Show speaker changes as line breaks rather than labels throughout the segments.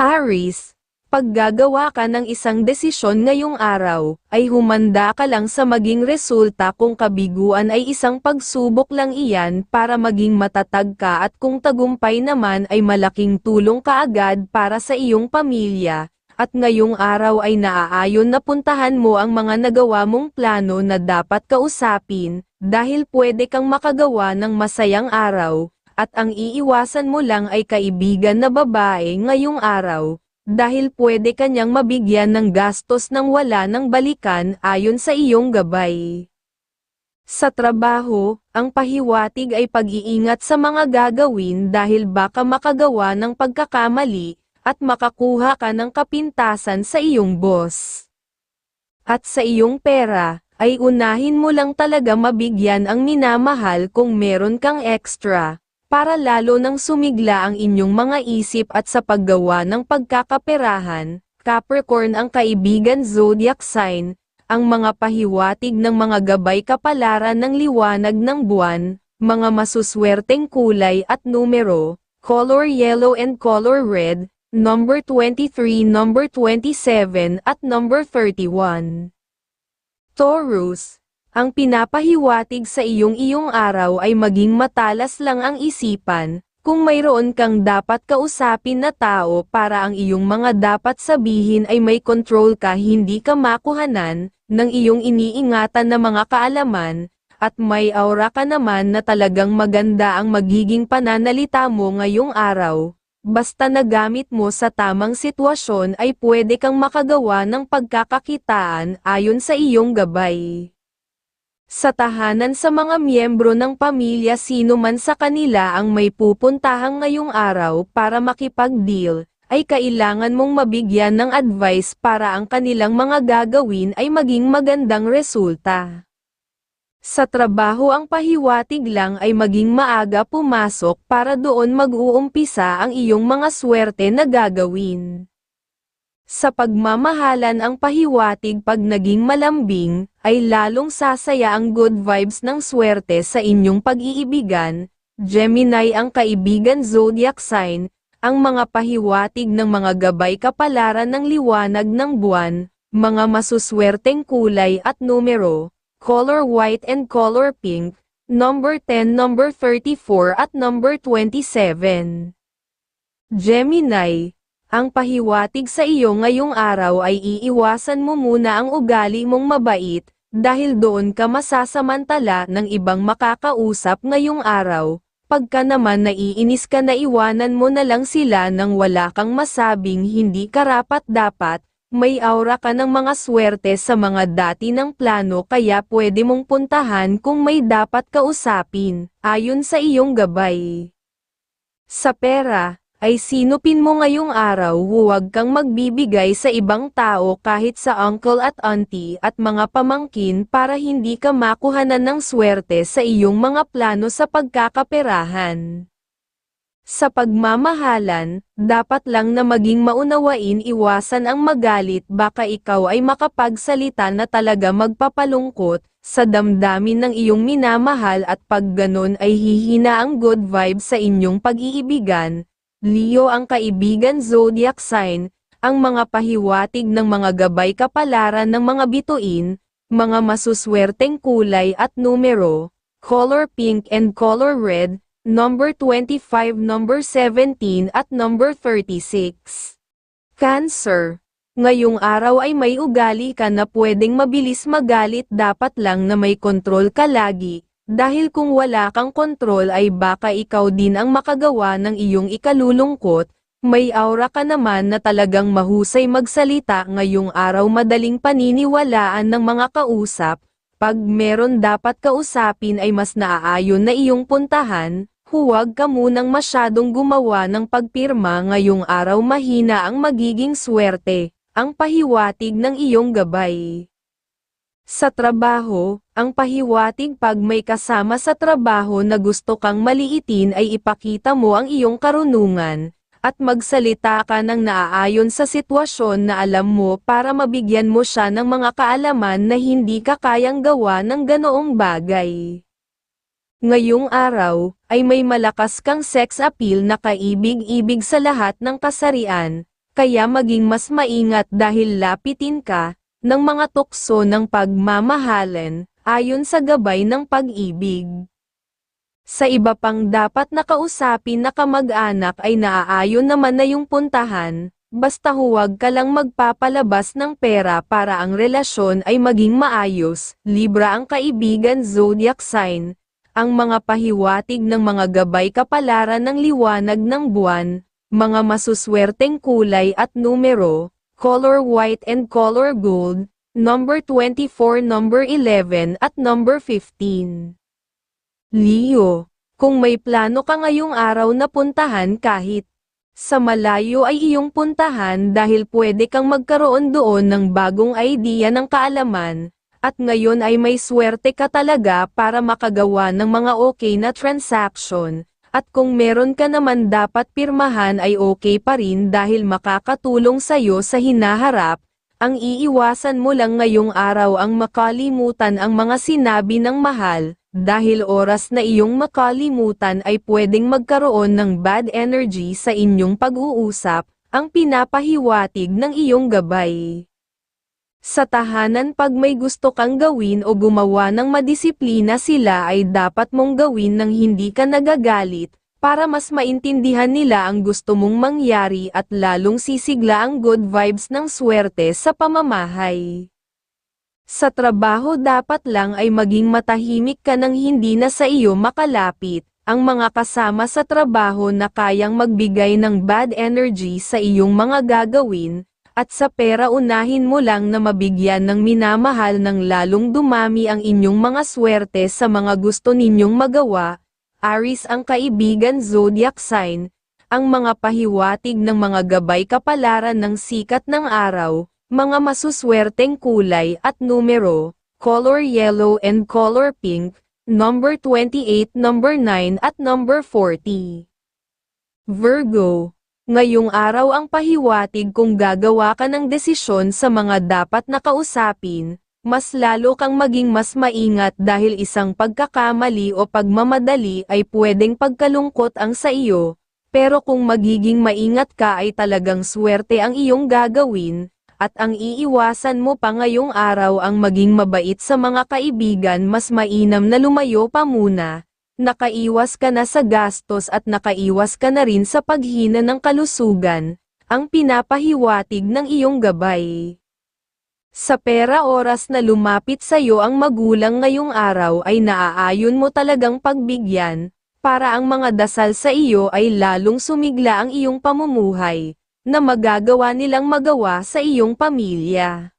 Aris, pag gagawa ka ng isang desisyon ngayong araw, ay humanda ka lang sa maging resulta kung kabiguan ay isang pagsubok lang iyan para maging matatag ka at kung tagumpay naman ay malaking tulong kaagad para sa iyong pamilya, at ngayong araw ay naaayon na puntahan mo ang mga nagawa mong plano na dapat kausapin, dahil pwede kang makagawa ng masayang araw, at ang iiwasan mo lang ay kaibigan na babae ngayong araw, dahil pwede kanyang mabigyan ng gastos nang wala ng balikan ayon sa iyong gabay. Sa trabaho, ang pahiwatig ay pag-iingat sa mga gagawin dahil baka makagawa ng pagkakamali, at makakuha ka ng kapintasan sa iyong boss. At sa iyong pera, ay unahin mo lang talaga mabigyan ang minamahal kung meron kang extra, para lalo nang sumigla ang inyong mga isip at sa paggawa ng pagkakaperahan, Capricorn ang kaibigan zodiac sign, ang mga pahiwatig ng mga gabay kapalaran ng liwanag ng buwan, mga masuswerteng kulay at numero, color yellow and color red, number 23, number 27 at number 31. Taurus, ang pinapahiwatig sa iyong iyong araw ay maging matalas lang ang isipan, kung mayroon kang dapat kausapin na tao para ang iyong mga dapat sabihin ay may control ka hindi ka makuhanan, ng iyong iniingatan na mga kaalaman, at may aura ka naman na talagang maganda ang magiging pananalita mo ngayong araw. Basta nagamit mo sa tamang sitwasyon ay pwede kang makagawa ng pagkakakitaan ayon sa iyong gabay. Sa tahanan sa mga miyembro ng pamilya sino man sa kanila ang may pupuntahang ngayong araw para makipag-deal, ay kailangan mong mabigyan ng advice para ang kanilang mga gagawin ay maging magandang resulta. Sa trabaho ang pahiwatig lang ay maging maaga pumasok para doon mag-uumpisa ang iyong mga swerte na gagawin. Sa pagmamahalan ang pahiwatig pag naging malambing, ay lalong sasaya ang good vibes ng swerte sa inyong pag-iibigan, Gemini ang kaibigan zodiac sign, ang mga pahiwatig ng mga gabay kapalaran ng liwanag ng buwan, mga masuswerteng kulay at numero, color white and color pink, number 10, number 34 at number 27. Gemini, ang pahiwatig sa iyo ngayong araw ay iiwasan mo muna ang ugali mong mabait, dahil doon ka masasamantala ng ibang makakausap ngayong araw, pagka naman naiinis ka na iwanan mo na lang sila nang wala kang masabing hindi karapat dapat, may aura ka ng mga swerte sa mga dati ng plano kaya pwede mong puntahan kung may dapat kausapin, ayon sa iyong gabay. Sa pera, ay sinupin mo ngayong araw huwag kang magbibigay sa ibang tao kahit sa uncle at auntie at mga pamangkin para hindi ka makuhanan ng swerte sa iyong mga plano sa pagkakaperahan. Sa pagmamahalan, dapat lang na maging maunawain iwasan ang magalit baka ikaw ay makapagsalita na talaga magpapalungkot, sa damdamin ng iyong minamahal at pag ganon ay hihina ang good vibe sa inyong pag-iibigan, Leo ang kaibigan zodiac sign, ang mga pahiwatig ng mga gabay kapalaran ng mga bituin, mga masuswerteng kulay at numero, color pink and color red, number 25, number 17 at number 36. Cancer. Ngayong araw ay may ugali ka na pwedeng mabilis magalit dapat lang na may kontrol ka lagi, dahil kung wala kang kontrol ay baka ikaw din ang makagawa ng iyong ikalulungkot, may aura ka naman na talagang mahusay magsalita ngayong araw madaling paniniwalaan ng mga kausap, pag meron dapat kausapin ay mas naaayon na iyong puntahan, huwag ka munang masyadong gumawa ng pagpirma ngayong araw mahina ang magiging swerte, ang pahiwatig ng iyong gabay. Sa trabaho, ang pahiwatig pag may kasama sa trabaho na gusto kang maliitin ay ipakita mo ang iyong karunungan, at magsalita ka ng naaayon sa sitwasyon na alam mo para mabigyan mo siya ng mga kaalaman na hindi ka kayang gawa ng ganoong bagay. Ngayong araw, ay may malakas kang sex appeal na kaibig-ibig sa lahat ng kasarian, kaya maging mas maingat dahil lapitin ka, ng mga tukso ng pagmamahalan, ayon sa gabay ng pag-ibig. Sa iba pang dapat nakausapin na kamag-anak ay naaayon naman na yung puntahan, basta huwag ka lang magpapalabas ng pera para ang relasyon ay maging maayos, Libra ang kaibigan zodiac sign, ang mga pahiwatig ng mga gabay kapalaran ng liwanag ng buwan, mga masuswerteng kulay at numero, color white and color gold, number 24, number 11 at number 15. Leo, kung may plano ka ngayong araw na puntahan kahit sa malayo ay iyong puntahan dahil pwede kang magkaroon doon ng bagong idea ng kaalaman, at ngayon ay may swerte ka talaga para makagawa ng mga okay na transaction, at kung meron ka naman dapat pirmahan ay okay pa rin dahil makakatulong sa'yo sa hinaharap, ang iiwasan mo lang ngayong araw ang makalimutan ang mga sinabi ng mahal, dahil oras na iyong makalimutan ay pwedeng magkaroon ng bad energy sa inyong pag-uusap, ang pinapahiwatig ng iyong gabay. Sa tahanan pag may gusto kang gawin o gumawa ng madisiplina sila ay dapat mong gawin ng hindi ka nagagalit, para mas maintindihan nila ang gusto mong mangyari at lalong sisigla ang good vibes ng swerte sa pamamahay. Sa trabaho dapat lang ay maging matahimik ka nang hindi na sa iyo makalapit, ang mga kasama sa trabaho na kayang magbigay ng bad energy sa iyong mga gagawin, at sa pera unahin mo lang na mabigyan ng minamahal ng lalong dumami ang inyong mga swerte sa mga gusto ninyong magawa, Aris ang kaibigan zodiac sign, ang mga pahiwatig ng mga gabay kapalaran ng sikat ng araw, mga masuswerteng kulay at numero, color yellow and color pink, number 28, number 9 at number 40. Virgo, ngayong araw ang pahiwatig kung gagawa ka ng desisyon sa mga dapat na kausapin, mas lalo kang maging mas maingat dahil isang pagkakamali o pagmamadali ay pwedeng pagkalungkot ang sa iyo, pero kung magiging maingat ka ay talagang swerte ang iyong gagawin, at ang iiwasan mo pa ngayong araw ang maging mabait sa mga kaibigan mas mainam na lumayo pa muna, nakaiwas ka na sa gastos at nakaiwas ka na rin sa paghina ng kalusugan, ang pinapahiwatig ng iyong gabay. Sa pera oras na lumapit sa iyo ang magulang ngayong araw ay naaayon mo talagang pagbigyan, para ang mga dasal sa iyo ay lalong sumigla ang iyong pamumuhay, na magagawa nilang magawa sa iyong pamilya.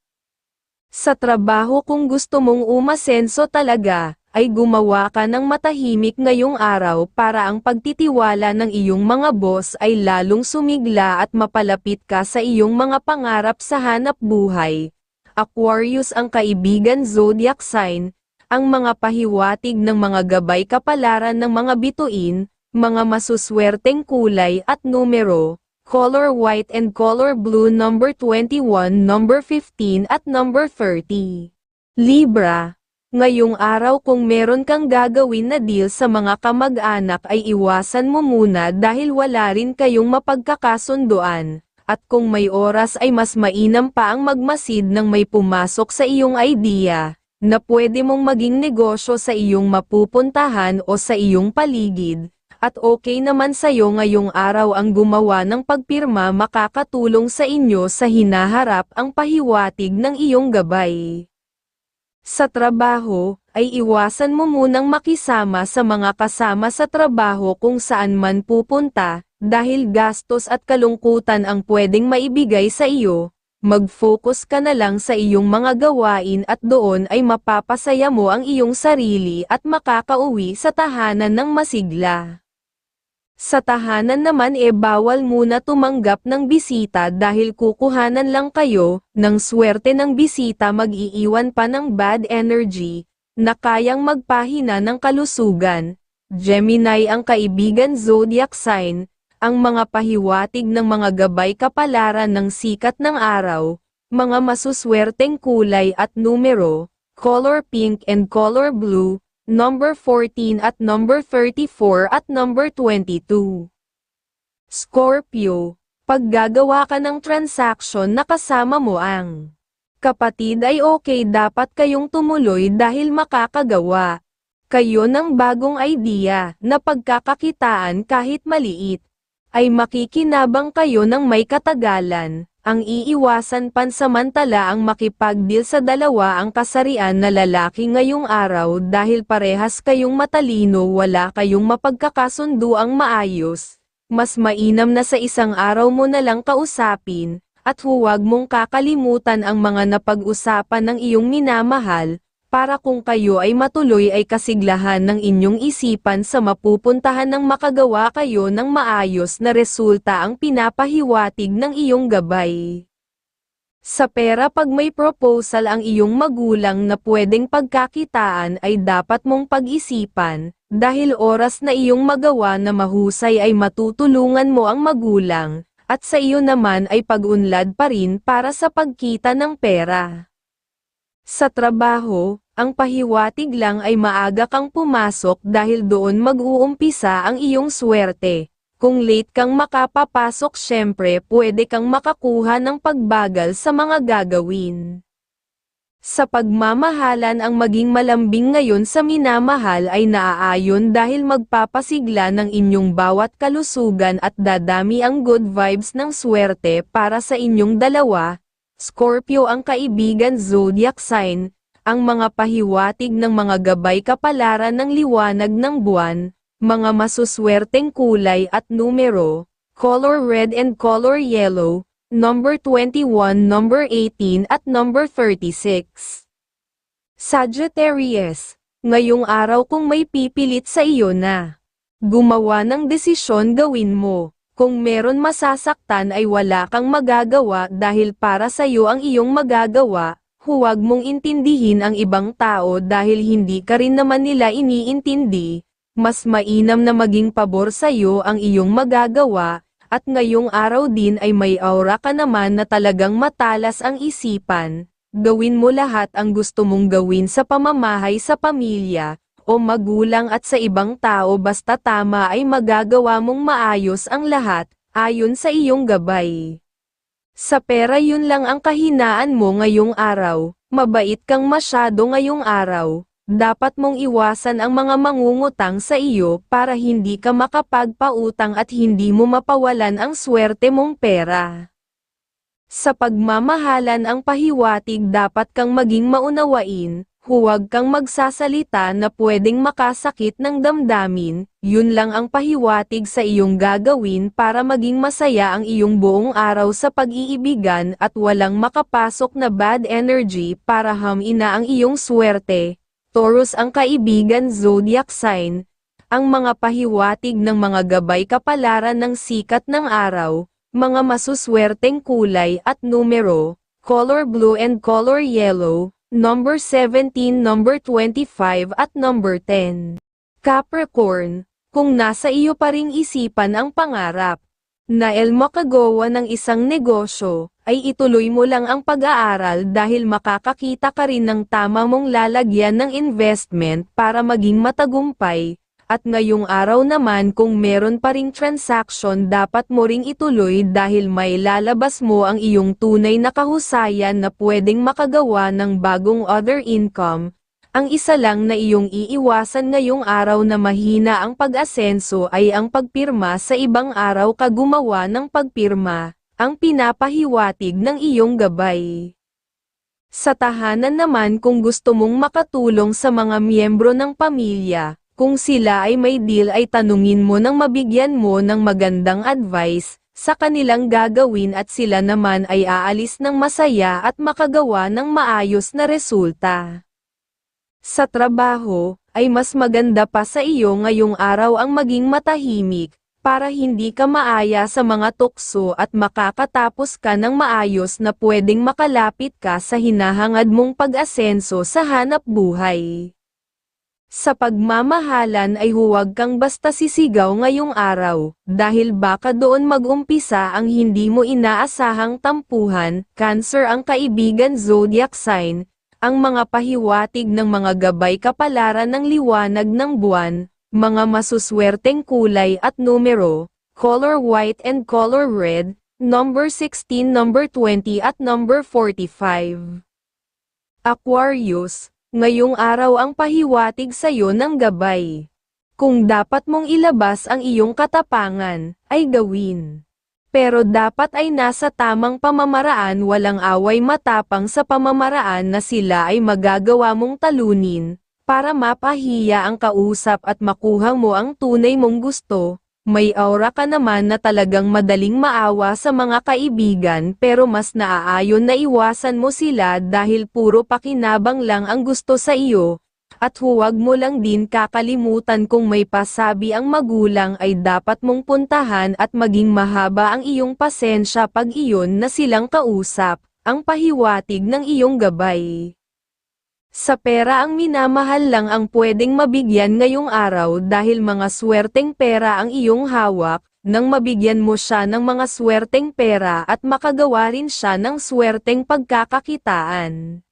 Sa trabaho kung gusto mong umasenso talaga, ay gumawa ka ng matahimik ngayong araw para ang pagtitiwala ng iyong mga boss ay lalong sumigla at mapalapit ka sa iyong mga pangarap sa hanap buhay. Aquarius ang kaibigan zodiac sign, ang mga pahiwatig ng mga gabay kapalaran ng mga bituin, mga masuswerteng kulay at numero, color white and color blue number 21, number 15 at number 30. Libra, ngayong araw kung meron kang gagawin na deal sa mga kamag-anak ay iwasan mo muna dahil wala rin kayong mapagkakasunduan, at kung may oras ay mas mainam pa ang magmasid ng may pumasok sa iyong idea, na pwede mong maging negosyo sa iyong mapupuntahan o sa iyong paligid, at okay naman sa'yo ngayong araw ang gumawa ng pagpirma makakatulong sa inyo sa hinaharap ang pahiwatig ng iyong gabay. Sa trabaho, ay iwasan mo munang makisama sa mga kasama sa trabaho kung saan man pupunta, dahil gastos at kalungkutan ang pwedeng maibigay sa iyo, mag-focus ka na lang sa iyong mga gawain at doon ay mapapasaya mo ang iyong sarili at makakauwi sa tahanan ng masigla. Sa tahanan naman e bawal muna tumanggap ng bisita dahil kukuhanan lang kayo, ng swerte ng bisita mag-iiwan pa ng bad energy, na kayang magpahina ng kalusugan. Gemini ang kaibigan zodiac sign, ang mga pahiwatig ng mga gabay kapalaran ng sikat ng araw, mga masuswerteng kulay at numero, color pink and color blue, number 14 at number 34 at number 22. Scorpio, Paggagawa ka ng transaction na kasama mo ang kapatid ay okay dapat kayong tumuloy dahil makakagawa kayo ng bagong idea na pagkakakitaan kahit maliit ay makikinabang kayo ng may katagalan, ang iiwasan pansamantala ang makipagdeal sa dalawa ang kasarian na lalaki ngayong araw dahil parehas kayong matalino wala kayong mapagkakasundo ang maayos, mas mainam na sa isang araw mo na lang kausapin, at huwag mong kakalimutan ang mga napag-usapan ng iyong minamahal, para kung kayo ay matuloy ay kasiglahan ng inyong isipan sa mapupuntahan ng makagawa kayo ng maayos na resulta ang pinapahiwatig ng iyong gabay. Sa pera pag may proposal ang iyong magulang na pwedeng pagkakitaan ay dapat mong pag-isipan, dahil oras na iyong magawa na mahusay ay matutulungan mo ang magulang, at sa iyo naman ay pag-unlad pa rin para sa pagkita ng pera. Sa trabaho, ang pahiwatig lang ay maaga kang pumasok dahil doon mag-uumpisa ang iyong swerte. Kung late kang makapapasok syempre pwede kang makakuha ng pagbagal sa mga gagawin. Sa pagmamahalan ang maging malambing ngayon sa minamahal ay naaayon dahil magpapasigla ng inyong bawat kalusugan at dadami ang good vibes ng swerte para sa inyong dalawa, Scorpio ang kaibigan zodiac sign, ang mga pahiwatig ng mga gabay kapalaran ng liwanag ng buwan, mga masuswerteng kulay at numero, color red and color yellow, number 21, number 18 at number 36. Sagittarius, ngayong araw kung may pipilit sa iyo na gumawa ng desisyon gawin mo. Kung meron masasaktan ay wala kang magagawa dahil para sa iyo ang iyong magagawa, huwag mong intindihin ang ibang tao dahil hindi ka rin naman nila iniintindi, mas mainam na maging pabor sa iyo ang iyong magagawa, at ngayong araw din ay may aura ka naman na talagang matalas ang isipan, gawin mo lahat ang gusto mong gawin sa pamamahay sa pamilya, o magulang at sa ibang tao basta tama ay magagawa mong maayos ang lahat, ayon sa iyong gabay. Sa pera yun lang ang kahinaan mo ngayong araw, mabait kang masyado ngayong araw, dapat mong iwasan ang mga mangungutang sa iyo para hindi ka makapagpautang at hindi mo mapawalan ang swerte mong pera. Sa pagmamahalan ang pahiwatig dapat kang maging maunawain, huwag kang magsasalita na pwedeng makasakit ng damdamin, yun lang ang pahiwatig sa iyong gagawin para maging masaya ang iyong buong araw sa pag-iibigan at walang makapasok na bad energy para hamina ang iyong swerte. Taurus ang kaibigan zodiac sign, ang mga pahiwatig ng mga gabay kapalaran ng sikat ng araw, mga masuswerteng kulay at numero, color blue and color yellow, number 17, number 25 at number 10. Capricorn, kung nasa iyo pa ring isipan ang pangarap, na el makagawa ng isang negosyo, ay ituloy mo lang ang pag-aaral dahil makakakita ka rin ng tama mong lalagyan ng investment para maging matagumpay, at ngayong araw naman kung meron pa ring transaction dapat mo ring ituloy dahil may lalabas mo ang iyong tunay na kahusayan na pwedeng makagawa ng bagong other income. Ang isa lang na iyong iiwasan ngayong araw na mahina ang pag-asenso ay ang pagpirma sa ibang araw ka gumawa ng pagpirma, ang pinapahiwatig ng iyong gabay. Sa tahanan naman kung gusto mong makatulong sa mga miyembro ng pamilya, kung sila ay may deal ay tanungin mo nang mabigyan mo ng magandang advice, sa kanilang gagawin at sila naman ay aalis ng masaya at makagawa ng maayos na resulta. Sa trabaho, ay mas maganda pa sa iyo ngayong araw ang maging matahimik, para hindi ka maaya sa mga tukso at makakatapos ka ng maayos na pwedeng makalapit ka sa hinahangad mong pag-asenso sa hanap buhay. Sa pagmamahalan ay huwag kang basta sisigaw ngayong araw, dahil baka doon mag-umpisa ang hindi mo inaasahang tampuhan, cancer ang kaibigan zodiac sign, ang mga pahiwatig ng mga gabay kapalaran ng liwanag ng buwan, mga masuswerteng kulay at numero, color white and color red, number 16, number 20 at number 45. Aquarius, ngayong araw ang pahiwatig sa'yo ng gabay. Kung dapat mong ilabas ang iyong katapangan, ay gawin. Pero dapat ay nasa tamang pamamaraan walang away matapang sa pamamaraan na sila ay magagawa mong talunin, para mapahiya ang kausap at makuha mo ang tunay mong gusto, may aura ka naman na talagang madaling maawa sa mga kaibigan pero mas naaayon na iwasan mo sila dahil puro pakinabang lang ang gusto sa iyo, at huwag mo lang din kakalimutan kung may pasabi ang magulang ay dapat mong puntahan at maging mahaba ang iyong pasensya pag iyon na silang kausap, ang pahiwatig ng iyong gabay. Sa pera ang minamahal lang ang pwedeng mabigyan ngayong araw dahil mga swerteng pera ang iyong hawak, nang mabigyan mo siya ng mga swerteng pera at makagawa rin siya ng swerteng pagkakakitaan.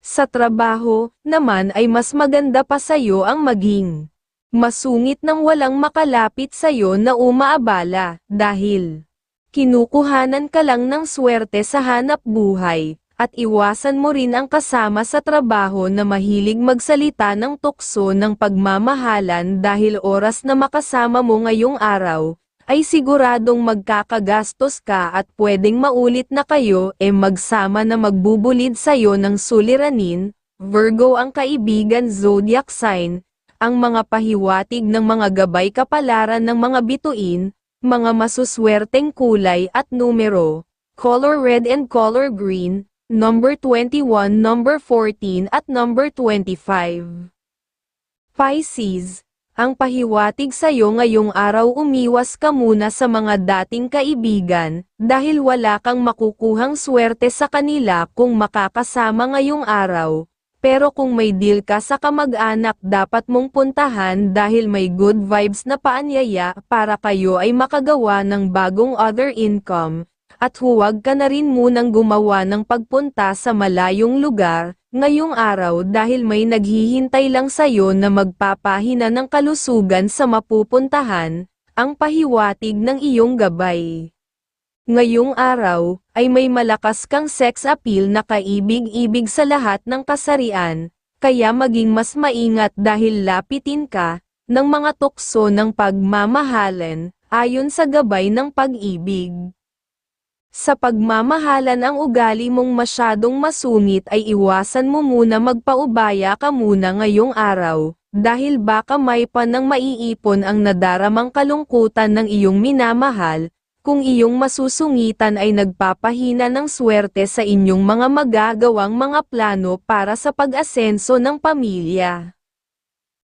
Sa trabaho, naman ay mas maganda pa sa'yo ang maging masungit nang walang makalapit sa'yo na umaabala, dahil kinukuhanan ka lang ng swerte sa hanap buhay, at iwasan mo rin ang kasama sa trabaho na mahilig magsalita ng tukso ng pagmamahalan dahil oras na makasama mo ngayong araw, ay siguradong magkakagastos ka at pwedeng maulit na kayo e magsama na magbubulid sa'yo ng suliranin, Virgo ang kaibigan zodiac sign, ang mga pahiwatig ng mga gabay kapalaran ng mga bituin, mga masuswerteng kulay at numero, color red and color green, number 21, number 14 at number 25. Pisces, ang pahiwatig sa'yo ngayong araw umiwas ka muna sa mga dating kaibigan, dahil wala kang makukuhang swerte sa kanila kung makakasama ngayong araw. Pero kung may deal ka sa kamag-anak dapat mong puntahan dahil may good vibes na paanyaya para kayo ay makagawa ng bagong other income, at huwag ka na rin munang gumawa ng pagpunta sa malayong lugar, ngayong araw dahil may naghihintay lang sa'yo na magpapahina ng kalusugan sa mapupuntahan, ang pahiwatig ng iyong gabay. Ngayong araw, ay may malakas kang sex appeal na kaibig-ibig sa lahat ng kasarian, kaya maging mas maingat dahil lapitin ka, ng mga tukso ng pagmamahalan, ayon sa gabay ng pag-ibig. Sa pagmamahalan ang ugali mong masyadong masungit ay iwasan mo muna magpaubaya ka muna ngayong araw, dahil baka may pa nang maiipon ang nadaramang kalungkutan ng iyong minamahal, kung iyong masusungitan ay nagpapahina ng swerte sa inyong mga magagawang mga plano para sa pag-asenso ng pamilya.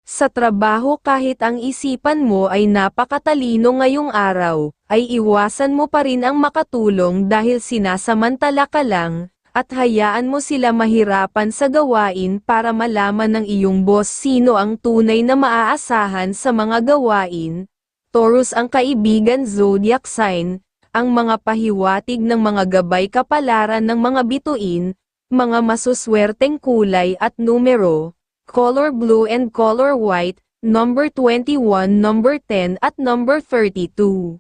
Sa trabaho kahit ang isipan mo ay napakatalino ngayong araw, ay iwasan mo pa rin ang makatulong dahil sinasamantala ka lang, at hayaan mo sila mahirapan sa gawain para malaman ng iyong boss sino ang tunay na maaasahan sa mga gawain. Taurus ang kaibigan zodiac sign, ang mga pahiwatig ng mga gabay kapalaran ng mga bituin, mga masuswerteng kulay at numero, color blue and color white, number 21, number 10 at number 32.